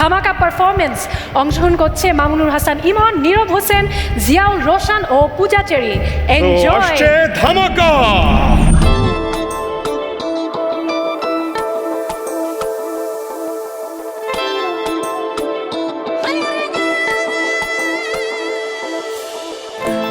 ধামাকা পারফরমেন্স অংশগ্রহণ করছে মামুনুর হাসান ইমন নীরব হোসেন জিয়াউল রোশন ও পূজা চেরি। এনজয় ধামাকা।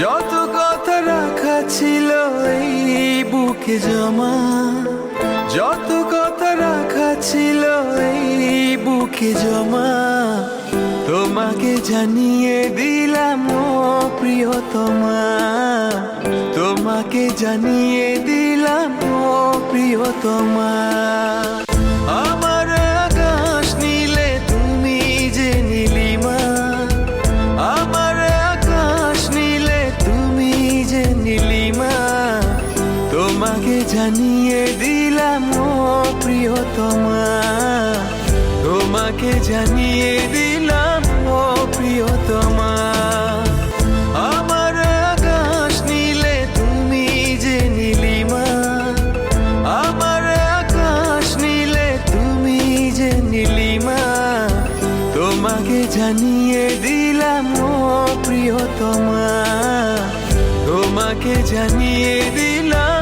যত কথা রাখা ছিল এই বুকে জমা যত ছিল এই বুকে জমা। তোমাকে জানিয়ে দিলাম ও প্রিয়তমা। তোমাকে জানিয়ে দিলাম ও প্রিয়তমা। জানিয়ে দিলাম, ও প্রিয়তমা। তোমাকে জানিয়ে দিলাম, ও প্রিয়তমা। আমার আকাশ নীলে তুমি যে নীলিমা। আমার আকাশ নীলে তুমি যে নীলিমা। তোমাকে জানিয়ে দিলাম, ও প্রিয়তমা। তোমাকে জানিয়ে দিলাম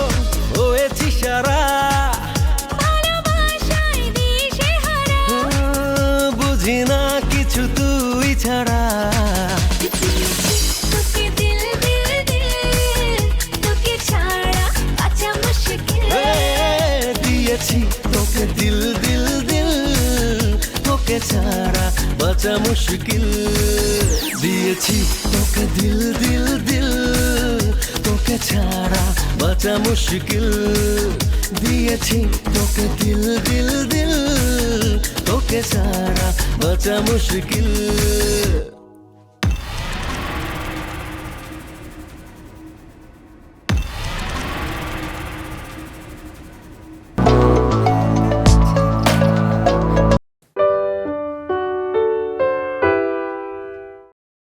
ছাড়া দিয়েছি তোকে দিল দিল দিল তোকে ছাড়া বাঁচা মুশকিল। দিয়েছি তোকে দিল দিল দিল তোকে ছাড়া বাঁচা মুশকিল। দিয়েছি তোকে দিল দিল দিল তোকে ছাড়া বাঁচা মুশকিল